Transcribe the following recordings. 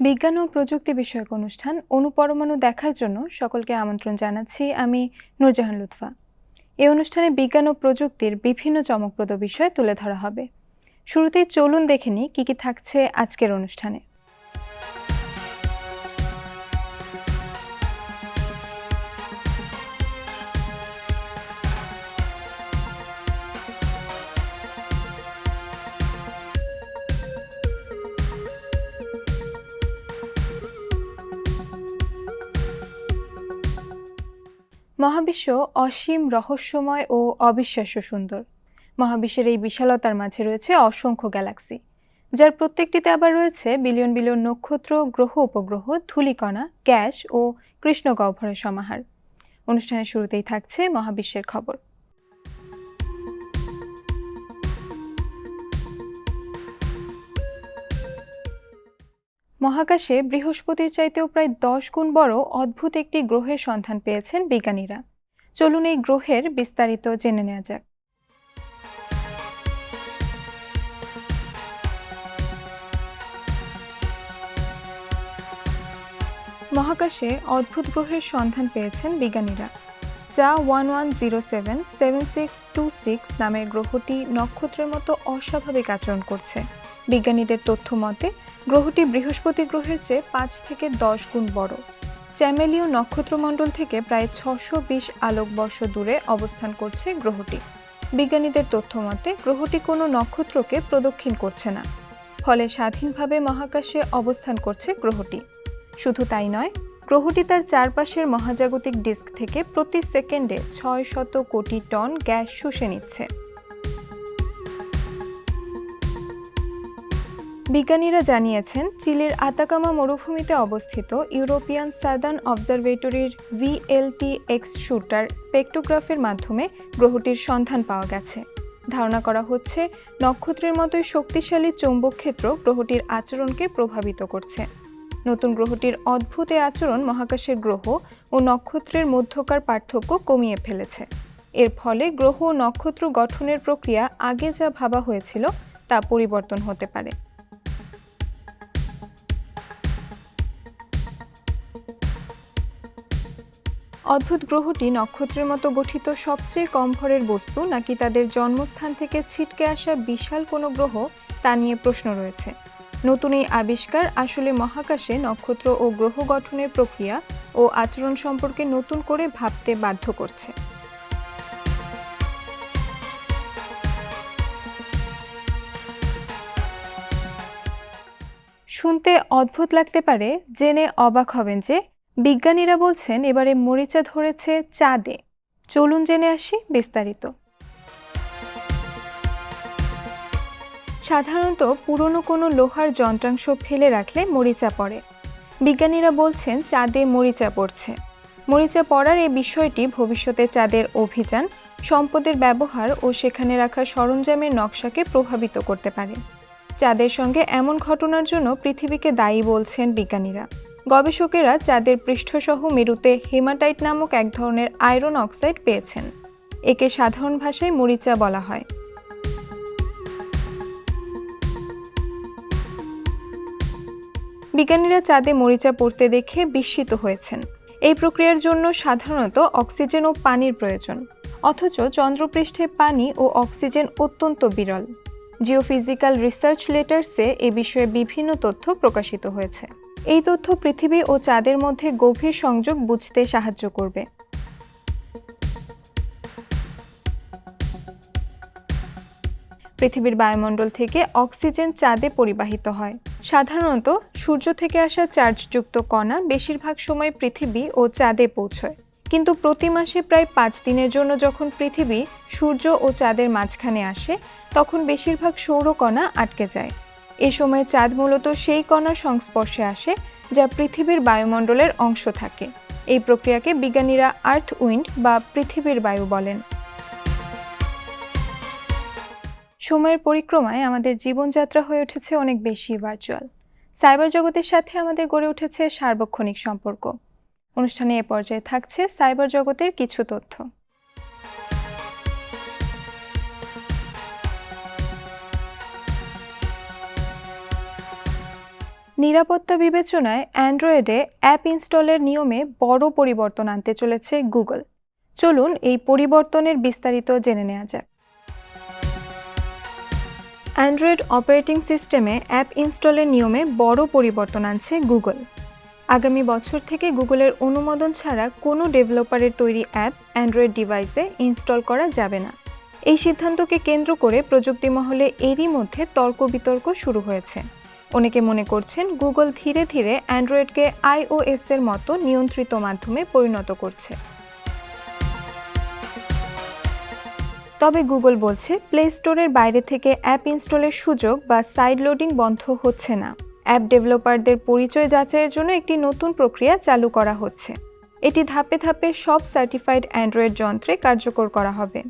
বিজ্ঞান ও প্রযুক্তি বিষয়ক অনুষ্ঠান অনুপরমাণু দেখার জন্য সকলকে আমন্ত্রণ জানাচ্ছি আমি নুরজাহান লুৎফা। এই অনুষ্ঠানে বিজ্ঞান ও প্রযুক্তির বিভিন্ন চমকপ্রদ বিষয় তুলে ধরা হবে। শুরুতেই চলুন দেখে নিই কী কী থাকছে আজকের অনুষ্ঠানে। মহাবিশ্ব অসীম রহস্যময় ও অবিশ্বাস্য সুন্দর। মহাবিশ্বের এই বিশালতার মাঝে রয়েছে অসংখ্য গ্যালাক্সি, যার প্রত্যেকটিতে আবার রয়েছে বিলিয়ন বিলিয়ন নক্ষত্র, গ্রহ উপগ্রহ, ধুলিকণা, গ্যাস ও কৃষ্ণগহ্বরের সমাহার। অনুষ্ঠানের শুরুতেই থাকছে মহাবিশ্বের খবর। মহাকাশে বৃহস্পতির চাইতেও প্রায় দশ গুণ বড় অদ্ভুত একটি গ্রহের সন্ধান পেয়েছেন বিজ্ঞানীরা। চলুন এই গ্রহের বিস্তারিত জেনে নেওয়া যাক। মহাকাশে অদ্ভুত গ্রহের সন্ধান পেয়েছেন বিজ্ঞানীরা, যা one one zero seven seven six two six নামের গ্রহটি নক্ষত্রের মতো অস্বাভাবিক আচরণ করছে। বিজ্ঞানীদের তথ্য মতে গ্রহটি বৃহস্পতি গ্রহের চেয়ে পাঁচ থেকে দশ গুণ বড়। চ্যামেলীয় নক্ষত্রমণ্ডল থেকে প্রায় ছশো বিশ আলোকবর্ষ দূরে অবস্থান করছে গ্রহটি। বিজ্ঞানীদের তথ্য মতে, গ্রহটি কোনো নক্ষত্রকে প্রদক্ষিণ করছে না, ফলে স্বাধীনভাবে মহাকাশে অবস্থান করছে গ্রহটি। শুধু তাই নয়, গ্রহটি তার চারপাশের মহাজাগতিক ডিস্ক থেকে প্রতি সেকেন্ডে ছয় শত কোটি টন গ্যাস শুষে নিচ্ছে। বিজ্ঞানীরা জানিয়েছেন, চিলির আতাকামা মরুভূমিতে অবস্থিত ইউরোপিয়ান সাদার্ন অবজারভেটরির ভিএলটি এক্স শুটার স্পেকটোগ্রাফের মাধ্যমে গ্রহটির সন্ধান পাওয়া গেছে। ধারণা করা হচ্ছে, নক্ষত্রের মতোই শক্তিশালী চৌম্বক ক্ষেত্র গ্রহটির আচরণকে প্রভাবিত করছে। নতুন গ্রহটির অদ্ভুত আচরণ মহাকাশের গ্রহ ও নক্ষত্রের মধ্যকার পার্থক্য কমিয়ে ফেলেছে। এর ফলে গ্রহ ও নক্ষত্র গঠনের প্রক্রিয়া আগে যা ভাবা হয়েছিল তা পরিবর্তন হতে পারে। অদ্ভুত গ্রহটি নক্ষত্রের মতো গঠিত সবচেয়ে কম ভরের বস্তু, নাকি তাদের জন্মস্থান থেকে ছিটকে আসা বিশাল কোনো গ্রহ, তা নিয়ে প্রশ্ন রয়েছে। নতুন এই আবিষ্কার আসলে মহাকাশে নক্ষত্র ও গ্রহ গঠনের প্রক্রিয়া ও আচরণ সম্পর্কে নতুন করে ভাবতে বাধ্য করছে। শুনতে অদ্ভুত লাগতে পারে, জেনে অবাক হবেন যে বিজ্ঞানীরা বলছেন এবারে মরিচা ধরেছে চাঁদে। চলুন জেনে আসি বিস্তারিত। সাধারণত পুরনো কোনো লোহার যন্ত্রাংশ ফেলে রাখলে মরিচা পড়ে। বিজ্ঞানীরা বলছেন চাঁদে মরিচা পড়ছে। মরিচা পড়ার এই বিষয়টি ভবিষ্যতে চাঁদের অভিযান, সম্পদের ব্যবহার ও সেখানে রাখা সরঞ্জামের নকশাকে প্রভাবিত করতে পারে। চাঁদের সঙ্গে এমন ঘটনার জন্য পৃথিবীকে দায়ী বলছেন বিজ্ঞানীরা। গবেষকেরা চাঁদের পৃষ্ঠসহ মেরুতে হেমাটাইট নামক এক ধরনের আয়রন অক্সাইড পেয়েছেন। একে সাধারণ ভাষায় মরিচা বলা হয়। বিজ্ঞানীরা চাঁদে মরিচা পড়তে দেখে বিস্মিত হয়েছেন। এই প্রক্রিয়ার জন্য সাধারণত অক্সিজেন ও পানির প্রয়োজন, অথচ চন্দ্রপৃষ্ঠে পানি ও অক্সিজেন অত্যন্ত বিরল। জিওফিজিক্যাল রিসার্চ লেটার্সে এ বিষয়ে বিভিন্ন তথ্য প্রকাশিত হয়েছে। এই তথ্য পৃথিবী ও চাঁদের মধ্যে গভীর সংযোগ বুঝতে সাহায্য করবে। পৃথিবীর বায়ুমণ্ডল থেকে অক্সিজেন চাঁদে পরিবাহিত হয়। সাধারণত সূর্য থেকে আসা চার্জযুক্ত কণা বেশিরভাগ সময় পৃথিবী ও চাঁদে পৌঁছয়। কিন্তু প্রতি মাসে প্রায় পাঁচ দিনের জন্য যখন পৃথিবী সূর্য ও চাঁদের মাঝখানে আসে, তখন বেশিরভাগ সৌরকণা আটকে যায়। এ সময় চাঁদ মূলত সেই কণার সংস্পর্শে আসে যা পৃথিবীর বায়ুমণ্ডলের অংশ থাকে। এই প্রক্রিয়াকে বিজ্ঞানীরা আর্থ উইন্ড বা পৃথিবীর বায়ু বলেন। সময়ের পরিক্রমায় আমাদের জীবনযাত্রা হয়ে উঠেছে অনেক বেশি ভার্চুয়াল। সাইবার জগতের সাথে আমাদের গড়ে উঠেছে সার্বক্ষণিক সম্পর্ক। অনুষ্ঠানে এ পর্যায়ে থাকছে সাইবার জগতের কিছু তথ্য। নিরাপত্তা বিবেচনায় অ্যান্ড্রয়েডে অ্যাপ ইনস্টলের নিয়মে বড় পরিবর্তন আনতে চলেছে গুগল। চলুন এই পরিবর্তনের বিস্তারিত জেনে নেওয়া যাক। অ্যান্ড্রয়েড অপারেটিং সিস্টেমে অ্যাপ ইনস্টলের নিয়মে বড় পরিবর্তন আনছে গুগল। আগামী বছর থেকে গুগলের অনুমোদন ছাড়া কোনো ডেভেলপারের তৈরি অ্যাপ অ্যান্ড্রয়েড ডিভাইসে ইনস্টল করা যাবে না। এই সিদ্ধান্তকে কেন্দ্র করে প্রযুক্তি মহলে এরই মধ্যে তর্ক বিতর্ক শুরু হয়েছে। অনেকে মনে করছেন গুগল ধীরে ধীরে অ্যান্ড্রয়েডকে আইওএস এর মতো নিয়ন্ত্রিত মাধ্যমে পরিণত করছে। তবে গুগল বলছে, প্লে স্টোরের বাইরে থেকে অ্যাপ ইনস্টলের সুযোগ বা সাইড লোডিং বন্ধ হচ্ছে না। অ্যাপ ডেভেলপারদের পরিচয় যাচাইয়ের জন্য একটি নতুন প্রক্রিয়া চালু করা হচ্ছে। এটি ধাপে ধাপে সব সার্টিফাইড অ্যান্ড্রয়েড যন্ত্রে কার্যকর করা হবে।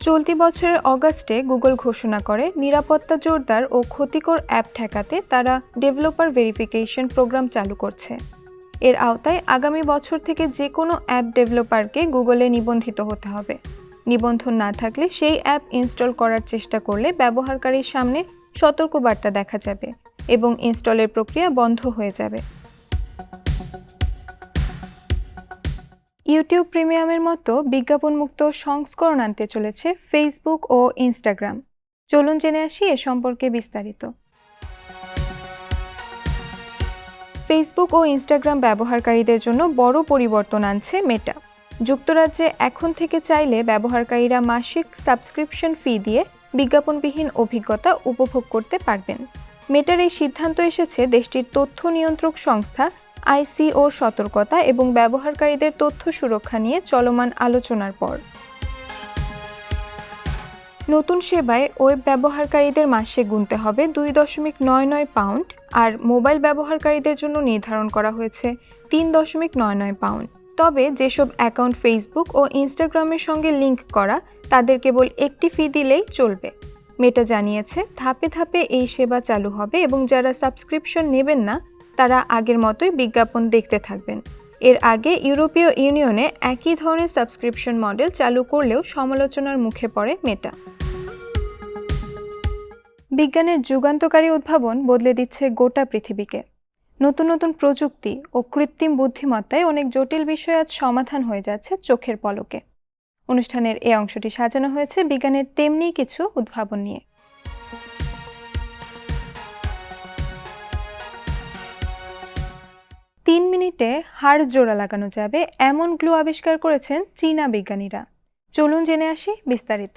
চলতি বছরের অগাস্টে গুগল ঘোষণা করে, নিরাপত্তা জোরদার ও ক্ষতিকর অ্যাপ ঠেকাতে তারা ডেভেলপার ভেরিফিকেশন প্রোগ্রাম চালু করছে। এর আওতায় আগামী বছর থেকে যে কোনো অ্যাপ ডেভেলপারকে গুগলে নিবন্ধিত হতে হবে। নিবন্ধন না থাকলে সেই অ্যাপ ইনস্টল করার চেষ্টা করলে ব্যবহারকারীর সামনে সতর্কবার্তা দেখা যাবে এবং ইনস্টলের প্রক্রিয়া বন্ধ হয়ে যাবে। ইউটিউব প্রিমিয়ামের মতো বিজ্ঞাপনমুক্ত সংস্করণ আনতে চলেছে ফেসবুক ও ইনস্টাগ্রাম চলুন জেনে আসি এ সম্পর্কে বিস্তারিত। ফেসবুক ও ইনস্টাগ্রাম ব্যবহারকারীদের জন্য বড় পরিবর্তন আনছে মেটা যুক্তরাজ্যে এখন থেকে চাইলে ব্যবহারকারীরা মাসিক সাবস্ক্রিপশন ফি দিয়ে বিজ্ঞাপনবিহীন অভিজ্ঞতা উপভোগ করতে পারবেন। মেটার এই সিদ্ধান্ত এসেছে দেশটির তথ্য নিয়ন্ত্রক সংস্থা আইসিও সতর্কতা এবং ব্যবহারকারীদের তথ্য সুরক্ষা নিয়ে চলমান আলোচনার পর। নতুন সেবায় ওয়েব ব্যবহারকারীদের মাসে গুনতে হবে দুই দশমিক নয় নয় পাউন্ড আর মোবাইল ব্যবহারকারীদের জন্য নির্ধারণ করা হয়েছে তিন দশমিক নয় নয় পাউন্ড। তবে যেসব অ্যাকাউন্ট ফেসবুক ও ইনস্টাগ্রামের সঙ্গে লিংক করা, তাদের কেবল একটি ফি দিলেই চলবে। মেটা জানিয়েছে, ধাপে ধাপে এই সেবা চালু হবে এবং যারা সাবস্ক্রিপশন নেবেন না তারা আগের মতোই বিজ্ঞাপন দেখতে থাকবেন। এর আগে ইউরোপীয় ইউনিয়নে একই ধরনের সাবস্ক্রিপশন মডেল চালু করলেও সমালোচনার মুখে পড়ে মেটা। বিজ্ঞানের যুগান্তকারী উদ্ভাবন বদলে দিচ্ছে গোটা পৃথিবীকে। নতুন নতুন প্রযুক্তি ও কৃত্রিম বুদ্ধিমত্তায় অনেক জটিল বিষয় আজ সমাধান হয়ে যাচ্ছে চোখের পলকে। অনুষ্ঠানের এই অংশটি সাজানো হয়েছে বিজ্ঞানের তেমনি কিছু উদ্ভাবন নিয়ে। তিন মিনিটে হাড় জোড়া লাগানো যাবে, এমন গ্লু আবিষ্কার করেছেন চীনা বিজ্ঞানীরা। চলুন জেনে আসি বিস্তারিত।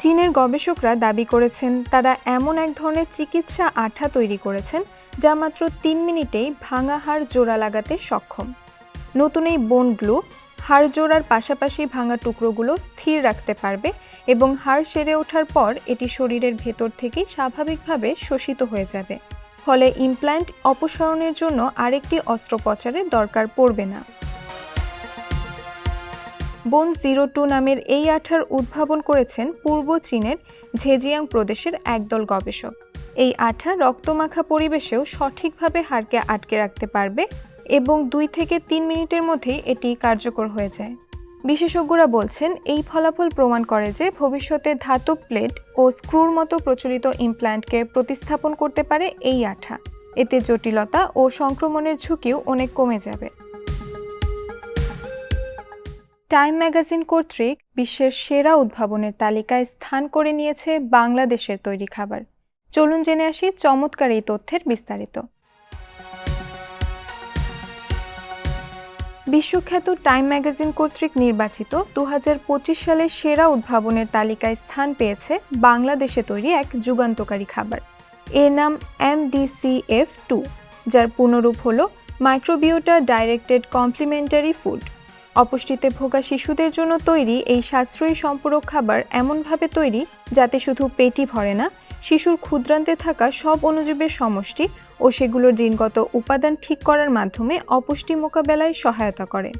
চীনের গবেষকরা দাবি করেছেন, তারা এমন এক ধরনের চিকিৎসা আঠা তৈরি করেছেন, যা মাত্র তিন মিনিটেই ভাঙা হাড় জোড়া লাগাতে সক্ষম। নতুন এই বোন গ্লু হাড় জোড়ার পাশাপাশি ভাঙা টুকরোগুলো স্থির রাখতে পারবে এবং হাড় সেরে ওঠার পর এটি শরীরের ভেতর থেকেই স্বাভাবিকভাবে শোষিত হয়ে যাবে। ফলে ইমপ্ল্যান্ট অপসারণের জন্য আরেকটি অস্ত্রোপচারের দরকার পড়বে না। বোন জিরো টু নামের এই আঠার উদ্ভাবন করেছেন পূর্ব চীনের ঝেজিয়াং প্রদেশের একদল গবেষক। এই আঠা রক্তমাখা পরিবেশেও সঠিকভাবে হাড়কে আটকে রাখতে পারবে এবং দুই থেকে তিন মিনিটের মধ্যেই এটি কার্যকর হয়ে যায়। বিশেষজ্ঞরা বলছেন, এই ফলাফল প্রমাণ করে যে ভবিষ্যতে ধাতব প্লেট ও স্ক্রুর মতো প্রচলিত ইমপ্ল্যান্টকে প্রতিস্থাপন করতে পারে এই আঠা। এতে জটিলতা ও সংক্রমণের ঝুঁকিও অনেক কমে যাবে। টাইম ম্যাগাজিন কর্তৃক বিশ্বের সেরা উদ্ভাবনের তালিকায় স্থান করে নিয়েছে বাংলাদেশের তৈরি খাবার। চলুন জেনে আসি চমৎকার এই তথ্যের বিস্তারিত। বিশ্বখ্যাত টাইম ম্যাগাজিন কর্তৃক নির্বাচিত দু হাজার পঁচিশ সালের সেরা উদ্ভাবনের তালিকায় স্থান পেয়েছে বাংলাদেশে তৈরি এক যুগান্তকারী খাবার। এর নাম এমডিসিএফ টু, যার পূর্ণরূপ হল মাইক্রোবিওটা ডাইরেক্টেড কমপ্লিমেন্টারি ফুড। অপুষ্টিতে ভোগা শিশুদের জন্য তৈরি এই সাশ্রয়ী সম্পূরক খাবার এমনভাবে তৈরি যাতে শুধু পেটই ভরে না শিশুর ক্ষুদ্রান্তে থাকা সব অণুজীবের সমষ্টি ও সেগুলোর জিনগত উপাদান ঠিক করার মাধ্যমে অপুষ্টি মোকাবেলায় সহায়তা করে।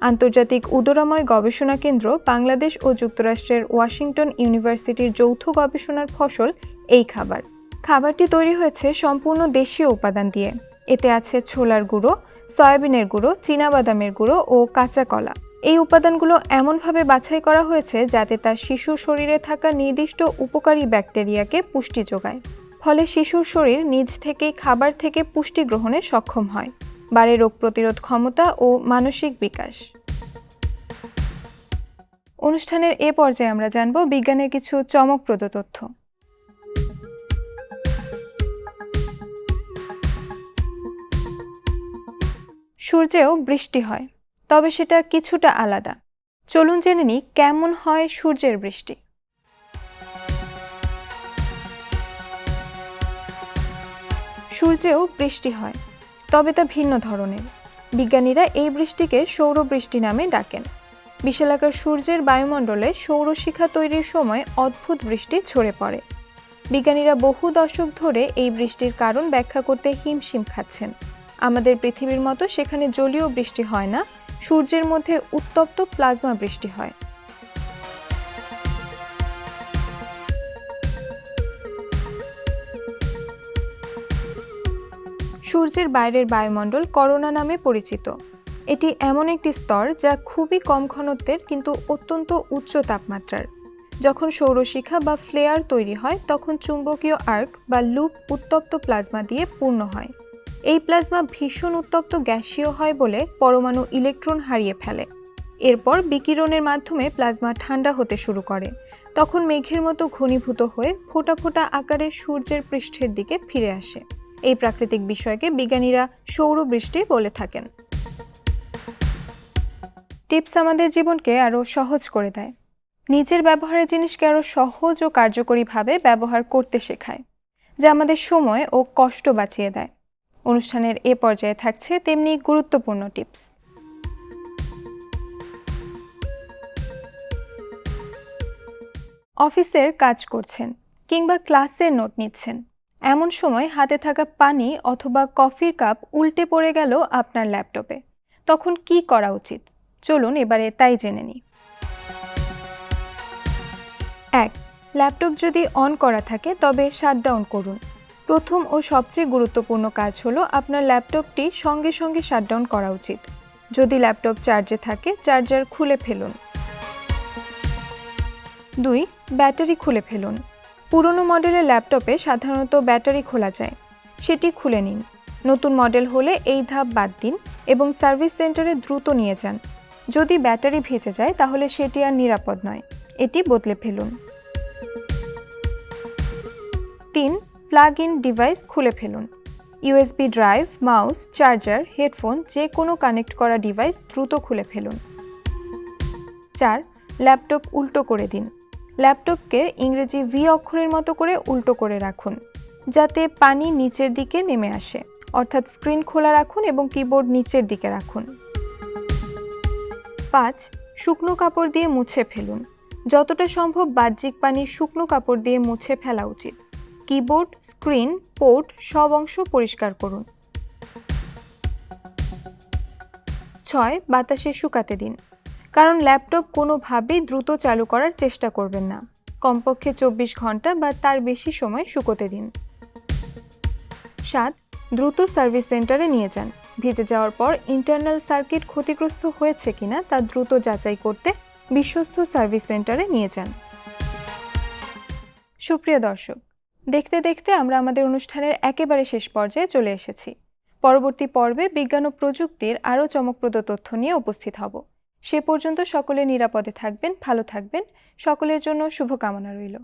আন্তর্জাতিক উদরাময় গবেষণা কেন্দ্র বাংলাদেশ ও যুক্তরাষ্ট্রের ওয়াশিংটন ইউনিভার্সিটির যৌথ গবেষণার ফসল এই খাবার। খাবারটি তৈরি হয়েছে সম্পূর্ণ দেশীয় উপাদান দিয়ে। এতে আছে ছোলার গুঁড়ো, সয়াবিনের গুঁড়ো, চীনাবাদামের গুঁড়ো ও কাঁচা কলা। এই উপাদানগুলো এমনভাবে বাছাই করা হয়েছে যাতে তার শিশুর শরীরে থাকা নির্দিষ্ট উপকারী ব্যাকটেরিয়াকে পুষ্টি যোগায়। ফলে শিশুর শরীর নিজ থেকেই খাবার থেকে পুষ্টি গ্রহণে সক্ষম হয়, বাড়ে রোগ প্রতিরোধ ক্ষমতা ও মানসিক বিকাশ। অনুষ্ঠানের এ পর্যায়ে আমরা জানব বিজ্ঞানের কিছু চমকপ্রদ তথ্য। সূর্যেও বৃষ্টি হয়। তবে সেটা কিছুটা আলাদা। চলুন জেনে নিই কেমন হয় সূর্যের বৃষ্টি। সূর্যেও বৃষ্টি হয়, তবে তা ভিন্ন ধরনের। বিজ্ঞানীরা এই বৃষ্টিকে সৌরবৃষ্টি নামে ডাকেন। বিশালাকার সূর্যের বায়ুমণ্ডলে সৌরশিখা তৈরির সময় অদ্ভুত বৃষ্টি ছড়ে পড়ে। বিজ্ঞানীরা বহু দশক ধরে এই বৃষ্টির কারণ ব্যাখ্যা করতে হিমশিম খাচ্ছেন। আমাদের পৃথিবীর মতো সেখানে জলীয় বৃষ্টি হয় না সূর্যের মধ্যে উত্তপ্ত প্লাজমা বৃষ্টি হয়। সূর্যের বাইরের বায়ুমণ্ডল করোনা নামে পরিচিত। এটি এমন একটি স্তর যা খুবই কম ঘনত্বের কিন্তু অত্যন্ত উচ্চ তাপমাত্রার। যখন সৌরশিখা বা ফ্লেয়ার তৈরি হয়, তখন চুম্বকীয় আর্ক বা লুপ উত্তপ্ত প্লাজমা দিয়ে পূর্ণ হয়। এই প্লাজমা ভীষণ উত্তপ্ত গ্যাসীয় হয় বলে পরমাণু ইলেকট্রন হারিয়ে ফেলে। এরপর বিকিরণের মাধ্যমে প্লাজমা ঠান্ডা হতে শুরু করে। তখন মেঘের মতো ঘনীভূত হয়ে ফোঁটা ফোঁটা আকারে সূর্যের পৃষ্ঠের দিকে ফিরে আসে। এই প্রাকৃতিক বিষয়কে বিজ্ঞানীরা সৌরবৃষ্টি বলে থাকেন। টিপস আমাদের জীবনকে আরও সহজ করে দেয়। নিজের ব্যবহারের জিনিসকে আরও সহজ ও কার্যকরীভাবে ব্যবহার করতে শেখায়, যা আমাদের সময় ও কষ্ট বাঁচিয়ে দেয়। অনুষ্ঠানের এ পর্যায়ে থাকছে তেমনি গুরুত্বপূর্ণ টিপস। অফিসের কাজ করছেন কিংবা ক্লাসের নোট নিচ্ছেন। এমন সময় হাতে থাকা পানি অথবা কফির কাপ উল্টে পড়ে গেল আপনার ল্যাপটপে। তখন কি করা উচিত? চলুন এবারে তাই জেনে নিই। এক, ল্যাপটপ যদি অন করা থাকে তবে শাটডাউন করুন। প্রথম ও সবচেয়ে গুরুত্বপূর্ণ কাজ হলো আপনার ল্যাপটপটি সঙ্গে সঙ্গে শাটডাউন করা উচিত। যদি ল্যাপটপ চার্জে থাকে, চার্জার খুলে ফেলুন। দুই, ব্যাটারি খুলে ফেলুন। পুরনো মডেলের ল্যাপটপে সাধারণত ব্যাটারি খোলা যায়। সেটি খুলে নিন। নতুন মডেল হলে এই ধাপ বাদ দিন এবং সার্ভিস সেন্টারে দ্রুত নিয়ে যান। যদি ব্যাটারি ভেজে যায়, তাহলে সেটি আর নিরাপদ নয়। এটি বদলে ফেলুন। তিন প্লাগ ইন ডিভাইস খুলে ফেলুন। USB drive, mouse, charger, headphone যে কোনো কানেক্ট করা ডিভাইস দ্রুত খুলে ফেলুন। চার, ল্যাপটপ উল্টো করে দিন। ল্যাপটপকে ইংরেজি ভি অক্ষরের মতো করে উল্টো করে রাখুন, যাতে পানি নিচের দিকে নেমে আসে। অর্থাৎ স্ক্রিন খোলা রাখুন এবং কিবোর্ড নিচের দিকে রাখুন। পাঁচ, শুকনো কাপড় দিয়ে মুছে ফেলুন। যতটা সম্ভব বাহ্যিক পানি শুকনো কাপড় দিয়ে মুছে ফেলা উচিত। কিবোর্ড স্ক্রিন পোর্ট সব অংশ পরিষ্কার করুন। ছয়, বাতাসে শুকাতে দিন। কারণ ল্যাপটপ কোনোভাবেই দ্রুত চালু করার চেষ্টা করবেন না। কমপক্ষে চব্বিশ ঘণ্টা বা তার বেশি সময় শুকোতে দিন। সাত, দ্রুত সার্ভিস সেন্টারে নিয়ে যান। ভিজে যাওয়ার পর ইন্টারনাল সার্কিট ক্ষতিগ্রস্ত হয়েছে কিনা তা দ্রুত যাচাই করতে বিশ্বস্ত সার্ভিস সেন্টারে নিয়ে যান। সুপ্রিয় দর্শক দেখতে দেখতে আমরা আমাদের অনুষ্ঠানের একেবারে শেষ পর্যায়ে চলে এসেছি। পরবর্তী পর্বে বিজ্ঞান ও প্রযুক্তির আরও চমকপ্রদ তথ্য নিয়ে উপস্থিত হব। সে পর্যন্ত সকলে নিরাপদে থাকবেন, ভালো থাকবেন। সকলের জন্য শুভকামনা রইল।